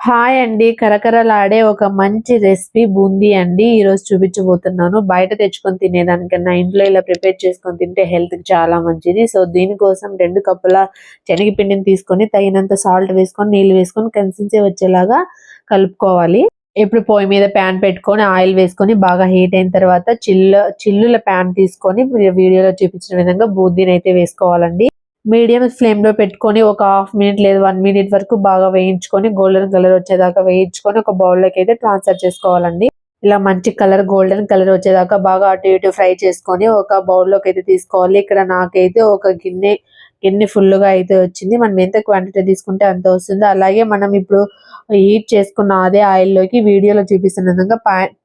Hi అండి. కరకరలాడే ఒక మంచి రెసిపీ బూందీ అండి. ఈరోజు చూపించబోతున్నాను. బయట తెచ్చుకొని తినేదానికన్నా ఇంట్లో ఇలా ప్రిపేర్ చేసుకొని తింటే హెల్త్కి కి చాలా మంచిది. సో దీనికోసం రెండు కప్పుల శనగపిండిని తీసుకొని తగినంత సాల్ట్ వేసుకొని నీళ్ళు వేసుకొని కన్సిస్టెన్సీ వచ్చేలాగా కలుపుకోవాలి. ఇప్పుడు పొయ్యి మీద ప్యాన్ పెట్టుకొని ఆయిల్ వేసుకొని బాగా హీట్ అయిన తర్వాత చిల్లు చిల్లుల ప్యాన్ తీసుకొని వీడియోలో చూపించిన విధంగా బూందీని అయితే వేసుకోవాలండి. మీడియం ఫ్లేమ్లో పెట్టుకొని ఒక హాఫ్ మినిట్ లేదు వన్ మినిట్ వరకు బాగా వేయించుకొని గోల్డెన్ కలర్ వచ్చేదాకా వేయించుకొని ఒక బౌల్లోకి అయితే ట్రాన్స్ఫర్ చేసుకోవాలండి. ఇలా మంచి కలర్ గోల్డెన్ కలర్ వచ్చేదాకా బాగా అటు ఇటు ఫ్రై చేసుకొని ఒక బౌల్లోకి అయితే తీసుకోవాలి. ఇక్కడ నాకైతే ఒక గిన్నె గిన్నె ఫుల్గా అయితే వచ్చింది. మనం ఎంత క్వాంటిటీ తీసుకుంటే అంత వస్తుంది. అలాగే మనం ఇప్పుడు హీట్ చేసుకున్న అదే ఆయిల్లోకి వీడియోలో చూపిస్తున్న విధంగా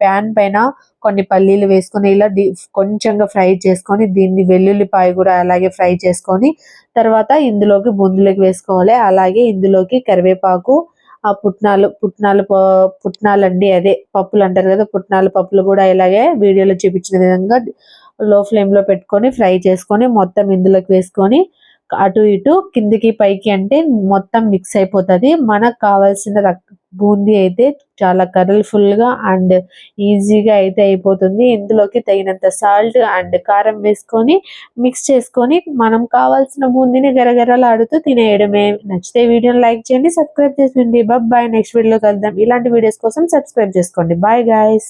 ప్యాన్ పైన కొన్ని పల్లీలు వేసుకొని ఇలా కొంచెంగా ఫ్రై చేసుకొని దీన్ని వెల్లుల్లిపాయ కూడా అలాగే ఫ్రై చేసుకొని తర్వాత ఇందులోకి బూందులోకి వేసుకోవాలి. అలాగే ఇందులోకి కరివేపాకు ఆ పుట్నాలు పుట్నాలు పుట్నాలండి అదే పప్పులు అంటారు కదా పుట్నాలు పప్పులు కూడా ఇలాగే వీడియోలో చూపించిన విధంగా లో ఫ్లేమ్లో పెట్టుకొని ఫ్రై చేసుకొని మొత్తం ఇందులోకి వేసుకొని అటు ఇటు కిందికి పైకి అంటే మొత్తం మిక్స్ అయిపోతది. మనకు కావాల్సిన బూందీ అయితే చాలా కలర్ఫుల్గా అండ్ ఈజీగా అయితే అయిపోతుంది. ఇందులోకి తగినంత సాల్ట్ అండ్ కారం వేసుకొని మిక్స్ చేసుకొని మనం కావాల్సిన బూందీని గరగరలాడుతూ తినేయడమే నచ్చితే వీడియోని లైక్ చేయండి సబ్స్క్రైబ్ చేయండి బాయ్. నెక్స్ట్ వీడియోలో కలుద్దాం. ఇలాంటి వీడియోస్ కోసం సబ్స్క్రైబ్ చేసుకోండి. Bye guys